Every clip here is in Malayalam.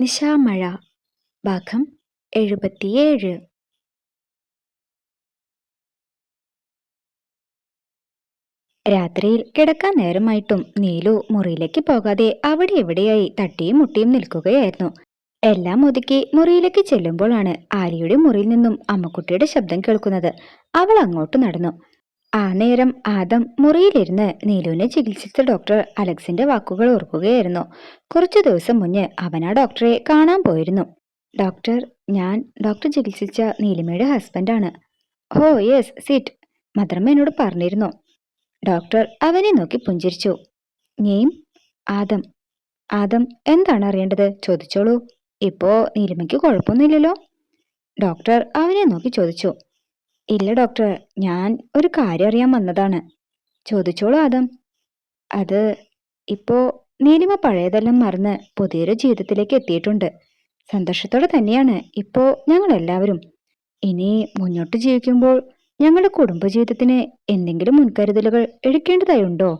നിശാമഴ ഭാഗം എഴുപത്തിയേഴ്. രാത്രിയിൽ കിടക്കാൻ നേരമായിട്ടും നീലു മുറിയിലേക്ക് പോകാതെ അവിടെ എവിടെയായി തട്ടിയും മുട്ടിയും നിൽക്കുകയായിരുന്നു. എല്ലാം ഒതുക്കി മുറിയിലേക്ക് ചെല്ലുമ്പോഴാണ് ആര്യയുടെ മുറിയിൽ നിന്നും അമ്മക്കുട്ടിയുടെ ശബ്ദം കേൾക്കുന്നത്. അവൾ അങ്ങോട്ട് നടന്നു. ആ നേരം ആദം മുറിയിലിരുന്ന് നീലുവിനെ ചികിത്സിച്ച ഡോക്ടർ അലക്സിന്റെ വാക്കുകൾ ഓർക്കുകയായിരുന്നു. കുറച്ചു ദിവസം മുന്നേ അവൻ ആ ഡോക്ടറെ കാണാൻ പോയിരുന്നു. ഡോക്ടർ ഞാൻ ഡോക്ടർ ചികിത്സിച്ച നീലിമയുടെ ഹസ്ബൻഡാണ് ഹോ യെസ് സിറ്റ് മദ്രമ്മ എന്നോട് പറഞ്ഞിരുന്നു. ഡോക്ടർ അവനെ നോക്കി പുഞ്ചിരിച്ചു. നെയിം ആദം ആദം എന്താണ് അറിയേണ്ടത്? ചോദിച്ചോളൂ. ഇപ്പോ നീലിമയ്ക്ക് കുഴപ്പമൊന്നുമില്ലല്ലോ? ഡോക്ടർ അവനെ നോക്കി ചോദിച്ചു. ഇല്ല ഡോക്ടർ ഞാൻ ഒരു കാര്യം അറിയാൻ വന്നതാണ്. ചോദിച്ചോളൂ ആദം. അത് ഇപ്പോ നീലിമ പഴയതെല്ലാം മറന്ന് പുതിയൊരു ജീവിതത്തിലേക്ക് എത്തിയിട്ടുണ്ട്. സന്തോഷത്തോടെ തന്നെയാണ് ഇപ്പോ ഞങ്ങൾ എല്ലാവരും ഇനി മുന്നോട്ട് ജീവിക്കുമ്പോൾ ഞങ്ങളുടെ കുടുംബജീവിതത്തിന് എന്തെങ്കിലും മുൻകരുതലുകൾ എടുക്കേണ്ടതായി ഉണ്ടോ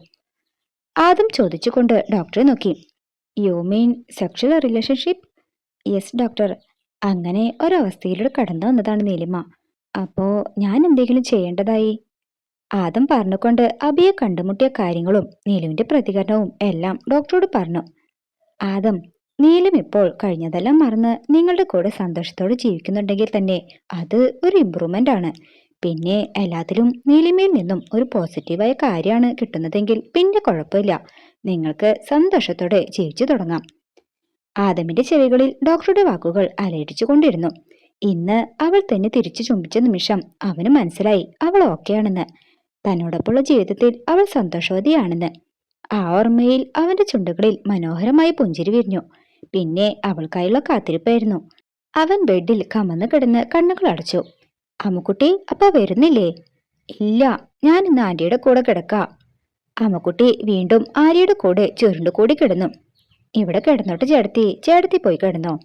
ആദം ചോദിച്ചുകൊണ്ട് ഡോക്ടറെ നോക്കി. You mean sexual relationship yes doctor അങ്ങനെ ഒരവസ്ഥയിലൂടെ കടന്നു വന്നതാണ് നീലിമ. അപ്പോ ഞാൻ എന്തെങ്കിലും ചെയ്യേണ്ടതായി? ആദം പറഞ്ഞുകൊണ്ട് അബിയെ കണ്ടുമുട്ടിയ കാര്യങ്ങളും നീലുവിന്റെ പ്രതികരണവും എല്ലാം ഡോക്ടറോട് പറഞ്ഞു. ആദം നീലും ഇപ്പോൾ കഴിഞ്ഞതെല്ലാം മറന്ന് നിങ്ങളുടെ കൂടെ സന്തോഷത്തോടെ ജീവിക്കുന്നുണ്ടെങ്കിൽ തന്നെ അത് ഒരു ഇമ്പ്രൂവ്മെന്റ് ആണ്. പിന്നെ എല്ലാത്തിലും നീലിമയിൽ നിന്നും ഒരു പോസിറ്റീവായ കാര്യമാണ് കിട്ടുന്നതെങ്കിൽ പിന്നെ കുഴപ്പമില്ല. നിങ്ങൾക്ക് സന്തോഷത്തോടെ ജീവിച്ചു തുടങ്ങാം. ആദമിന്റെ ചെവികളിൽ ഡോക്ടറുടെ വാക്കുകൾ അലയിടിച്ചു കൊണ്ടിരുന്നു ഇന്ന് അവൾ തന്നെ തിരിച്ചു ചുംബിച്ച നിമിഷം അവന് മനസ്സിലായി അവൾ ഓക്കെയാണെന്ന്. തന്നോടൊപ്പമുള്ള ജീവിതത്തിൽ അവൾ സന്തോഷവതിയാണെന്ന്. ആ ഓർമ്മയിൽ അവന്റെ ചുണ്ടുകളിൽ മനോഹരമായി പുഞ്ചിരി വിരിഞ്ഞു. പിന്നെ അവൾക്കായുള്ള കാത്തിരിപ്പായിരുന്നു. അവൻ ബെഡിൽ കമന്ന് കിടന്ന് കണ്ണുകൾ അടച്ചു. അമ്മുക്കുട്ടി അപ്പ വരുന്നില്ലേ? ഇല്ല ഞാൻ ഇന്ന് ആന്റിയുടെ കൂടെ കിടക്കാം. അമ്മക്കുട്ടി വീണ്ടും ആര്യയുടെ കൂടെ ചുരുണ്ടുകൂടി കിടന്നു. ഇവിടെ കിടന്നോട്ട് ചേട്ടത്തി ചേട്ടത്തി പോയി കിടന്നോ?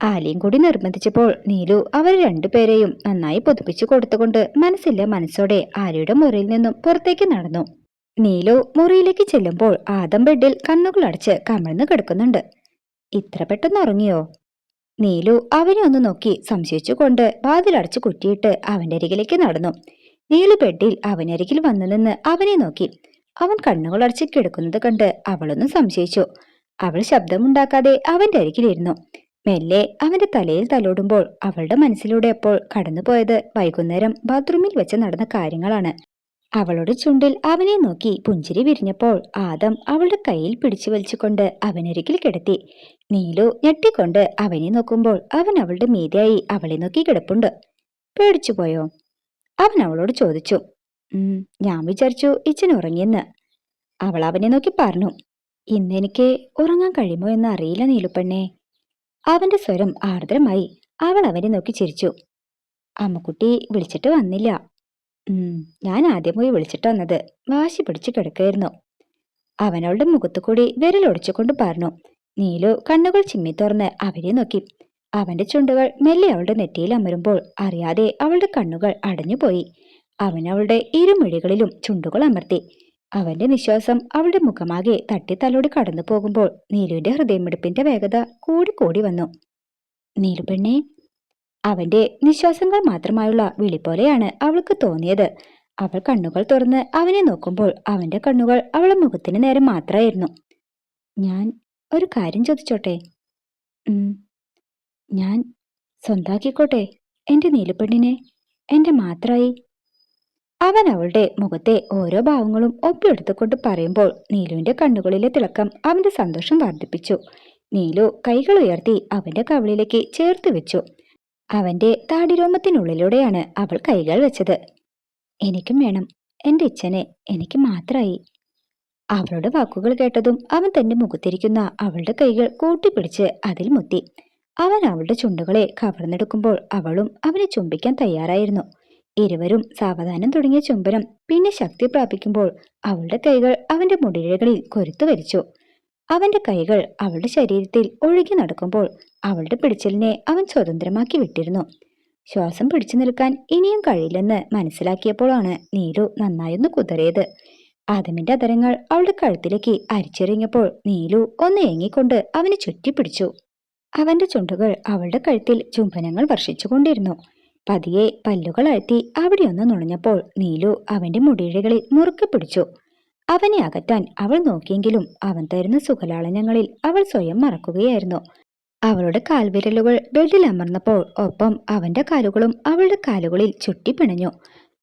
ആലിയും കൂടി നിർബന്ധിച്ചപ്പോൾ നീലു അവർ രണ്ടുപേരെയും നന്നായി പൊതുപ്പിച്ചു കൊടുത്തുകൊണ്ട് മനസ്സില്ല മനസ്സോടെ ആലിയുടെ മുറിയിൽ നിന്നും പുറത്തേക്ക് നടന്നു. നീലു മുറിയിലേക്ക് ചെല്ലുമ്പോൾ ആദം ബെഡിൽ കണ്ണുകൾ അടച്ച് കമിഴ്ന്നു കിടക്കുന്നുണ്ട്. ഇത്ര പെട്ടെന്ന് ഉറങ്ങിയോ? നീലു അവനെ ഒന്ന് നോക്കി സംശയിച്ചുകൊണ്ട് വാതിലടച്ച് കുറ്റിയിട്ട് അവന്റെ അരികിലേക്ക് നടന്നു. നീലു ബെഡിൽ അവനരികിൽ വന്നു നിന്ന് അവനെ നോക്കി. അവൻ കണ്ണുകൾ അടച്ച് കിടക്കുന്നത് കണ്ട് അവളൊന്ന് സംശയിച്ചു. അവൾ ശബ്ദമുണ്ടാക്കാതെ അവന്റെ അരികിലിരുന്നു. മെല്ലെ അവന്റെ തലയിൽ തലോടുമ്പോൾ അവളുടെ മനസ്സിലൂടെ അപ്പോൾ കടന്നുപോയത് വൈകുന്നേരം ബാത്റൂമിൽ വെച്ച് നടന്ന കാര്യങ്ങളാണ്. അവളുടെ ചുണ്ടിൽ അവനെ നോക്കി പുഞ്ചിരി വിരിഞ്ഞപ്പോൾ ആദം അവളുടെ കയ്യിൽ പിടിച്ചു വലിച്ചുകൊണ്ട് അവനൊരിക്കൽ കിടത്തി. നീലു ഞെട്ടിക്കൊണ്ട് അവനെ നോക്കുമ്പോൾ അവൻ അവളുടെ മീതിയായി അവളെ നോക്കി കിടപ്പുണ്ട്. പേടിച്ചു പോയോ? അവൻ അവളോട് ചോദിച്ചു. ഞാൻ വിചാരിച്ചു ഇച്ചൻ ഉറങ്ങിയെന്ന്. അവൾ അവനെ നോക്കി പറഞ്ഞു. ഇന്നെനിക്ക് ഉറങ്ങാൻ കഴിയുമോ എന്ന് അറിയില്ല നീലുപ്പെണ്ണേ അവന്റെ സ്വരം ആർദ്രമായി അവൾ അവനെ നോക്കി ചിരിച്ചു. അമ്മക്കുട്ടി വിളിച്ചിട്ട് വന്നില്ല. ഞാൻ ആദ്യം പോയി വിളിച്ചിട്ട് വന്നത് വാശി പിടിച്ചു കിടക്കായിരുന്നു അവനവളുടെ മുഖത്തു കൂടി വിരലൊടിച്ചുകൊണ്ട് പറഞ്ഞു. നീലു കണ്ണുകൾ ചിമ്മി തുറന്ന് അവരെ നോക്കി. അവന്റെ ചുണ്ടുകൾ മെല്ലെ അവളുടെ നെറ്റിയിൽ അമരുമ്പോൾ അറിയാതെ അവളുടെ കണ്ണുകൾ അടഞ്ഞുപോയി. അവനവളുടെ ഇരുമിഴികളിലും ചുണ്ടുകൾ അമർത്തി. അവന്റെ നിശ്വാസം അവളുടെ മുഖമാകെ തട്ടി തലോടി കടന്നു പോകുമ്പോൾ നീലുവിന്റെ ഹൃദയമെടുപ്പിന്റെ വേഗത കൂടിക്കൂടി കൂടി വന്നു. നീലു പെണ്ണെ അവന്റെ നിശ്വാസങ്ങൾ മാത്രമായുള്ള വിളി പോലെയാണ് അവൾക്ക് തോന്നിയത്. അവൾ കണ്ണുകൾ തുറന്ന് അവനെ നോക്കുമ്പോൾ അവന്റെ കണ്ണുകൾ അവളെ മുഖത്തിന് നേരെ മാത്രമായിരുന്നു. ഞാൻ ഒരു കാര്യം ചോദിച്ചോട്ടെ? ഞാൻ സ്വന്താക്കിക്കോട്ടെ? എന്റെ നീലുപെണ്ണിനെ എന്റെ മാത്രായി? അവൻ അവളുടെ മുഖത്തെ ഓരോ ഭാവങ്ങളും ഒപ്പിയെടുത്തുകൊണ്ട് പറയുമ്പോൾ നീലുവിന്റെ കണ്ണുകളിലെ തിളക്കം അവന്റെ സന്തോഷം വർദ്ധിപ്പിച്ചു. നീലു കൈകൾ ഉയർത്തി അവന്റെ കവിളിലേക്ക് ചേർത്ത് വെച്ചു. അവന്റെ താടിരോമത്തിനുള്ളിലൂടെയാണ് അവൾ കൈകൾ വെച്ചത്. എനിക്കും വേണം. എന്റെ ഇച്ഛനെ എനിക്ക് മാത്രമായി അവളുടെ വാക്കുകൾ കേട്ടതും അവൻ തന്റെ മുഖത്തിരിക്കുന്ന അവളുടെ കൈകൾ കൂട്ടിപ്പിടിച്ച് അതിൽ മുത്തി. അവൻ അവളുടെ ചുണ്ടുകളെ കവർന്നെടുക്കുമ്പോൾ അവളും അവനെ ചുംബിക്കാൻ തയ്യാറായിരുന്നു. ഇരുവരും സാവധാനം തുടങ്ങിയ ചുംബനം പിന്നെ ശക്തി പ്രാപിക്കുമ്പോൾ അവളുടെ കൈകൾ അവന്റെ മുടിഴകളിൽ കൊരുത്തു വരിച്ചു. അവന്റെ കൈകൾ അവളുടെ ശരീരത്തിൽ ഒഴുകി നടക്കുമ്പോൾ അവളുടെ പിടിച്ചലിനെ അവൻ സ്വതന്ത്രമാക്കി വിട്ടിരുന്നു. ശ്വാസം പിടിച്ചു നിൽക്കാൻ ഇനിയും കഴിയില്ലെന്ന് മനസ്സിലാക്കിയപ്പോഴാണ് നീലു നന്നായൊന്ന് കുതറിയത് ആദമിന്റെ അതരങ്ങൾ അവളുടെ കഴുത്തിലേക്ക് അരിച്ചെറിഞ്ഞപ്പോൾ നീലു ഒന്ന് ഏങ്ങിക്കൊണ്ട് അവനെ ചുറ്റിപ്പിടിച്ചു. അവന്റെ ചുണ്ടുകൾ അവളുടെ കഴുത്തിൽ ചുംബനങ്ങൾ വർഷിച്ചുകൊണ്ടിരുന്നു. പതിയെ പല്ലുകൾ അഴ്ത്തി അവിടെയൊന്ന് നുണഞ്ഞപ്പോൾ നീലു അവന്റെ മുടിയിഴകളിൽ മുറുക്കി പിടിച്ചു. അവനെ അകറ്റാൻ അവൾ നോക്കിയെങ്കിലും അവൻ തരുന്ന സുഖലാളനങ്ങളിൽ അവൾ സ്വയം മറക്കുകയായിരുന്നു. അവളുടെ കാൽവിരലുകൾ ബെഡിൽ അമർന്നപ്പോൾ ഒപ്പം അവന്റെ കാലുകളും അവളുടെ കാലുകളിൽ ചുട്ടിപ്പിണഞ്ഞു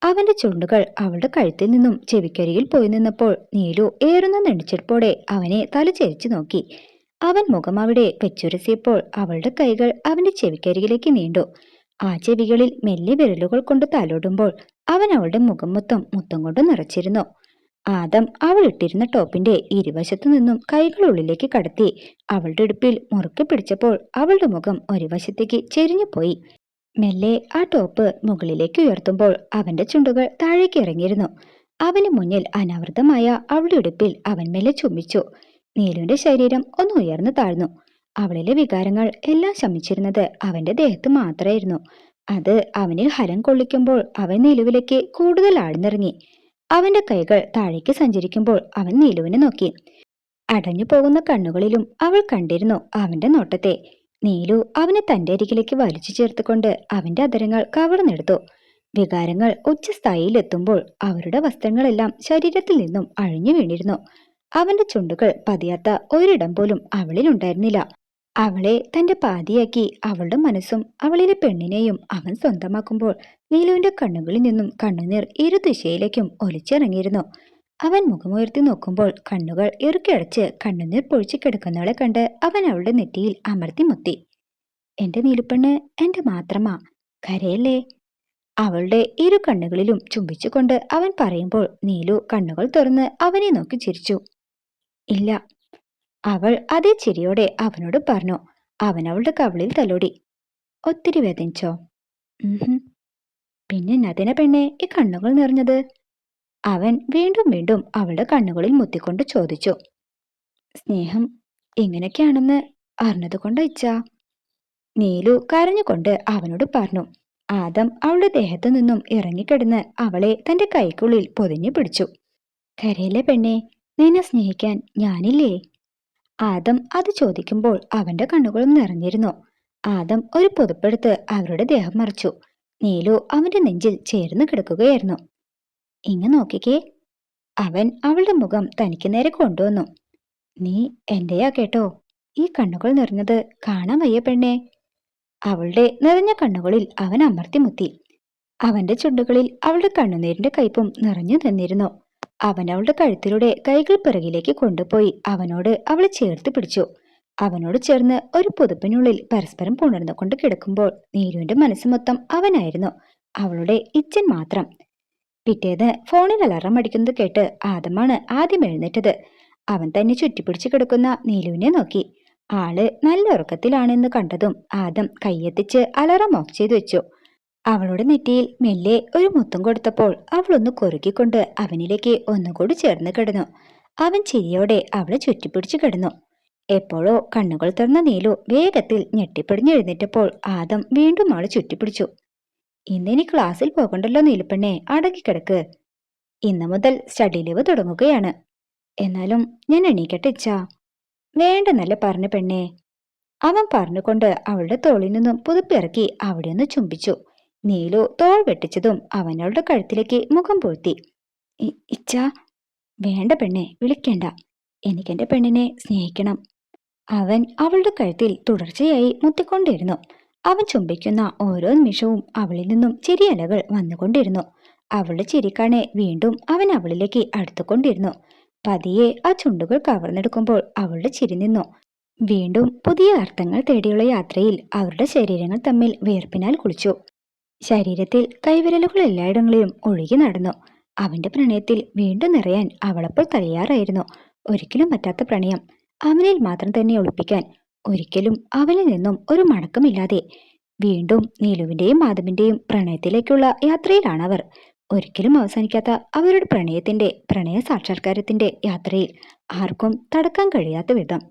അവന്റെ ചുണ്ടുകൾ അവളുടെ കഴുത്തിൽ നിന്നും ചെവിക്കരിയിൽ പോയി നിന്നപ്പോൾ നീലു ഏറുന്ന നെടിച്ചെടുപ്പോടെ അവനെ തലചെരിച്ചു നോക്കി. അവൻ മുഖം അവിടെ വെച്ചുരസിയപ്പോൾ അവളുടെ കൈകൾ അവന്റെ ചെവിക്കരികിലേക്ക് നീണ്ടു. ആ ചെവികളിൽ മെല്ലെ വിരലുകൾ കൊണ്ട് തലോടുമ്പോൾ അവൻ അവളുടെ മുഖം മൊത്തം മുത്തം കൊണ്ട് നിറച്ചിരുന്നു. ആദം അവൾ ഇട്ടിരുന്ന ടോപ്പിന്റെ ഇരുവശത്തു നിന്നും കൈകൾ ഉള്ളിലേക്ക് കടത്തി അവളുടെ ഇടുപ്പിൽ മുറുക്കി പിടിച്ചപ്പോൾ അവളുടെ മുഖം ഒരു വശത്തേക്ക് ചെരിഞ്ഞു പോയി. മെല്ലെ ആ ടോപ്പ് മുകളിലേക്ക് ഉയർത്തുമ്പോൾ അവന്റെ ചുണ്ടുകൾ താഴേക്ക് ഇറങ്ങിയിരുന്നു. അവന് മുന്നിൽ അനാവൃതമായ അവളുടെ ഇടുപ്പിൽ അവൻ മെല്ലെ ചുംബിച്ചു. നീലുവിന്റെ ശരീരം ഒന്ന് ഉയർന്നു താഴ്ന്നു. അവളിലെ വികാരങ്ങൾ എല്ലാം ശമിച്ചിരുന്നത് അവന്റെ ദേഹത്ത് മാത്രമായിരുന്നു അത് അവനിൽ ഹരം കൊള്ളിക്കുമ്പോൾ അവൻ നിലവിലേക്ക് കൂടുതൽ ആഴ്ന്നിറങ്ങി. അവന്റെ കൈകൾ താഴേക്ക് സഞ്ചരിക്കുമ്പോൾ അവൻ നീലുവിനെ നോക്കി. അടഞ്ഞു പോകുന്ന കണ്ണുകളിലും അവൾ കണ്ടിരുന്നു അവന്റെ നോട്ടത്തെ. നീലു അവനെ തന്റെ അരികിലേക്ക് വലിച്ചു ചേർത്തുകൊണ്ട് അവന്റെ അതരങ്ങൾ കവർന്നെടുത്തു. വികാരങ്ങൾ ഉച്ചസ്ഥായിയിലെത്തുമ്പോൾ അവരുടെ വസ്ത്രങ്ങളെല്ലാം ശരീരത്തിൽ നിന്നും അഴിഞ്ഞു വീണിരുന്നു. അവന്റെ ചുണ്ടുകൾ പതിയാത്ത ഒരിടം പോലും അവളിൽ ഉണ്ടായിരുന്നില്ല അവളെ തന്റെ പാതിയാക്കി അവളുടെ മനസ്സും അവളിലെ പെണ്ണിനെയും അവൻ സ്വന്തമാക്കുമ്പോൾ നീലുവിന്റെ കണ്ണുകളിൽ നിന്നും കണ്ണുനീർ ഇരു ദിശയിലേക്കും ഒലിച്ചിറങ്ങിയിരുന്നു. അവൻ മുഖമുയർത്തി നോക്കുമ്പോൾ കണ്ണുകൾ ഇറുക്കിയടച്ച് കണ്ണുനീർ പൊഴിച്ചു കിടക്കുന്നവളെ കണ്ട് അവൻ അവളുടെ നെറ്റിയിൽ അമർത്തി മുത്തി. എന്റെ നീലുപ്പെണ്ണ് എന്റെ മാത്രമാ കരയല്ലേ അവളുടെ ഇരു കണ്ണുകളിലും ചുംബിച്ചുകൊണ്ട് അവൻ പറയുമ്പോൾ നീലു കണ്ണുകൾ തുറന്ന് അവനെ നോക്കി ചിരിച്ചു. ഇല്ല അവൾ അതേ ചിരിയോടെ അവനോട് പറഞ്ഞു അവൻ അവളുടെ കവിളിൽ തലോടി. ഒത്തിരി വേദനിച്ചോ? പിന്നെ നദിന പെണ്ണെ ഈ കണ്ണുകൾ നിറഞ്ഞത്? അവൻ വീണ്ടും വീണ്ടും അവളുടെ കണ്ണുകളിൽ മുത്തിക്കൊണ്ട് ചോദിച്ചു. സ്നേഹം ഇങ്ങനെയൊക്കെയാണെന്ന് അറിഞ്ഞതുകൊണ്ട് ഇച്ച നീലു കരഞ്ഞുകൊണ്ട് അവനോട് പറഞ്ഞു ആദം അവളുടെ ദേഹത്തു നിന്നും ഇറങ്ങിക്കിടന്ന് അവളെ തന്റെ കൈക്കുള്ളിൽ പൊതിഞ്ഞു പിടിച്ചു. കരയിലെ പെണ്ണെ നിന്നെ സ്നേഹിക്കാൻ ഞാനില്ലേ? ആദം അത് ചോദിക്കുമ്പോൾ അവന്റെ കണ്ണുകളും നിറഞ്ഞിരുന്നു. ആദം ഒരു പുതുപ്പെടുത്ത് അവരുടെ ദേഹം മറിച്ചു. നീലു അവന്റെ നെഞ്ചിൽ ചേർന്ന് കിടക്കുകയായിരുന്നു. ഇങ്ങ് നോക്കിക്കേ. അവൻ അവളുടെ മുഖം തനിക്ക് നേരെ കൊണ്ടുവന്നു. നീ എന്റെയാ കേട്ടോ? ഈ കണ്ണുകൾ നിറഞ്ഞത് കാണാൻ വയ്യ പെണ്ണേ. അവളുടെ നിറഞ്ഞ കണ്ണുകളിൽ അവൻ അമർത്തിമുത്തി. അവന്റെ ചുണ്ടുകളിൽ അവളുടെ കണ്ണുനീരിന്റെ കയ്പും നിറഞ്ഞു നിന്നിരുന്നു. അവൻ അവളുടെ കഴുത്തിലൂടെ കൈകൾ പിറകിലേക്ക് കൊണ്ടുപോയി. അവനോട് അവളെ ചേർത്ത് പിടിച്ചു. അവനോട് ചേർന്ന് ഒരു പുതുപ്പിനുള്ളിൽ പരസ്പരം പുണർന്നുകൊണ്ട് കിടക്കുമ്പോൾ നീരുവിന്റെ മനസ്സ് മൊത്തം അവനായിരുന്നു. അവളുടെ ഇച്ഛൻ മാത്രം. പിറ്റേന്ന് ഫോണിൽ അലാറം അടിക്കുന്നത് കേട്ട് ആദമാണ് ആദ്യം എഴുന്നേറ്റത്. അവൻ തന്നെ ചുറ്റിപ്പിടിച്ച് കിടക്കുന്ന നീലുവിനെ നോക്കി. ആൾ നല്ല ഉറക്കത്തിലാണെന്ന് കണ്ടതും ആദം കൈയെത്തിച്ച് അലറം ഓഫ് ചെയ്തു വെച്ചു. അവളുടെ നെറ്റിയിൽ മെല്ലെ ഒരു മുത്തം കൊടുത്തപ്പോൾ അവളൊന്ന് കൊറുക്കിക്കൊണ്ട് അവനിലേക്ക് ഒന്നുകൂടി ചേർന്ന് കിടന്നു. അവൻ ചിരിയോടെ അവളെ ചുറ്റിപ്പിടിച്ചു കിടന്നു. എപ്പോഴോ കണ്ണുകൾ തുറന്ന നീലു വേഗത്തിൽ ഞെട്ടിപ്പിടിഞ്ഞ് എഴുന്നേറ്റപ്പോൾ ആദം വീണ്ടും അവളെ ചുറ്റിപ്പിടിച്ചു. ഇന്നിനി ക്ലാസ്സിൽ പോകണ്ടല്ലോ നീലുപ്പെണ്ണെ അടക്കിക്കിടക്ക് ഇന്ന് മുതൽ സ്റ്റഡി ലീവ് തുടങ്ങുകയാണ്. എന്നാലും ഞാൻ എണീക്കട്ടെ ഇച്ചാ വേണ്ടെന്നല്ല പറഞ്ഞു പെണ്ണേ. അവൻ പറഞ്ഞുകൊണ്ട് അവളുടെ തോളിൽ നിന്നും പുതുപ്പിറക്കി അവിടെ ഒന്ന് ചുംബിച്ചു. നീലു തോൾ വെട്ടിച്ചതും അവനവളുടെ കഴുത്തിലേക്ക് മുഖം പൂഴ്ത്തി. ഇച്ച വേണ്ട പെണ്ണെ വിളിക്കേണ്ട. എനിക്കെന്റെ പെണ്ണിനെ സ്നേഹിക്കണം. അവൻ അവളുടെ കഴുത്തിൽ തുടർച്ചയായി മുത്തിക്കൊണ്ടിരുന്നു. അവൻ ചുംബിക്കുന്ന ഓരോ നിമിഷവും അവളിൽ നിന്നും ചിരിയലകൾ വന്നുകൊണ്ടിരുന്നു. അവളുടെ ചിരിക്കാണെ വീണ്ടും അവൻ അവളിലേക്ക് അടുത്തുകൊണ്ടിരുന്നു. പതിയെ ആ ചുണ്ടുകൾ കവർന്നെടുക്കുമ്പോൾ അവളുടെ ചിരി നിന്നു. വീണ്ടും പുതിയ അർത്ഥങ്ങൾ തേടിയുള്ള യാത്രയിൽ അവരുടെ ശരീരങ്ങൾ തമ്മിൽ വേർപ്പിനാൽ കുളിച്ചു. ശരീരത്തിൽ കൈവിരലുകൾ എല്ലായിടങ്ങളിലും ഒഴുകി നടന്നു. അവന്റെ പ്രണയത്തിൽ വീണ്ടും നിറയാൻ അവളപ്പോൾ തയ്യാറായിരുന്നു. ഒരിക്കലും പറ്റാത്ത പ്രണയം. അവനിൽ മാത്രം തന്നെ ഒളിപ്പിക്കാൻ ഒരിക്കലും അവനിൽ നിന്നും ഒരു മടക്കമില്ലാതെ വീണ്ടും നീലുവിന്റെയും മാധവിന്റെയും പ്രണയത്തിലേക്കുള്ള യാത്രയിലാണ് അവർ ഒരിക്കലും അവസാനിക്കാത്ത അവരുടെ പ്രണയത്തിന്റെ പ്രണയ സാക്ഷാത്കാരത്തിന്റെ യാത്രയിൽ ആർക്കും തടക്കാൻ കഴിയാത്ത വിധം